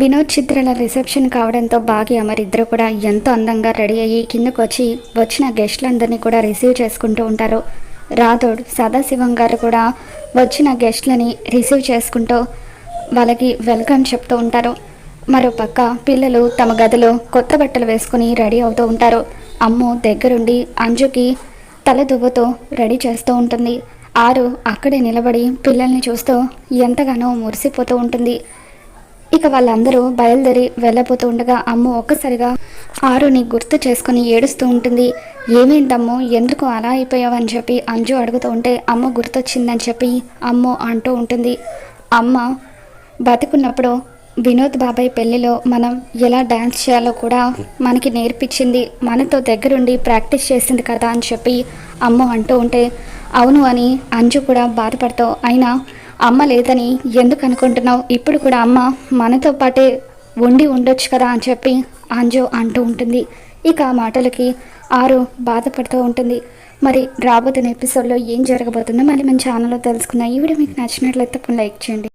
వినోద్ చిత్రాల రిసెప్షన్ కావడంతో భాగ్య మరిద్దరు కూడా ఎంతో అందంగా రెడీ అయ్యి కిందకు వచ్చి వచ్చిన గెస్ట్లందరినీ కూడా రిసీవ్ చేసుకుంటూ ఉంటారు. రాథోడ్ సదాశివం గారు కూడా వచ్చిన గెస్ట్లని రిసీవ్ చేసుకుంటూ వాళ్ళకి వెల్కమ్ చెప్తూ ఉంటారు. మరోపక్క పిల్లలు తమ గదిలో కొత్త బట్టలు వేసుకుని రెడీ అవుతూ ఉంటారు. అమ్ము దగ్గరుండి అంజుకి తల దువ్వుతో రెడీ చేస్తూ ఉంటుంది. ఆరు అక్కడే నిలబడి పిల్లల్ని చూస్తూ ఎంతగానో మురిసిపోతూ ఉంటుంది. ఇక వాళ్ళందరూ బయలుదేరి వెళ్ళబోతూ ఉండగా అమ్ము ఒక్కసారిగా ఆరుని గుర్తు చేసుకుని ఏడుస్తూ ఉంటుంది. ఏమైందమ్మో ఎందుకు అలా అయిపోయావని చెప్పి అంజు అడుగుతూ ఉంటే అమ్మ గుర్తొచ్చిందని చెప్పి అమ్మో అంటూ ఉంటుంది. అమ్మ బతికున్నప్పుడు వినోద్ బాబాయ్ పెళ్ళిలో మనం ఎలా డ్యాన్స్ చేయాలో కూడా మనకి నేర్పించింది. మనతో దగ్గరుండి ప్రాక్టీస్ చేసింది కదా అని చెప్పి అమ్మ అంటూ ఉంటే అవును అని అంజు కూడా బాధపడతావు అయినా అమ్మ లేదని ఎందుకు అనుకుంటున్నావు? ఇప్పుడు కూడా అమ్మ మనతో పాటే ఉండి ఉండొచ్చు కదా అని చెప్పి అంజో అంటూ ఉంటుంది. ఇక ఆ మాటలకి ఆరు బాధపడుతూ ఉంటుంది. మరి రాబోతున్న ఎపిసోడ్లో ఏం జరగబోతుందో మళ్ళీ మన ఛానల్లో తెలుసుకుందాం. ఈ వీడియో మీకు నచ్చినట్లయితే లైక్ చేయండి.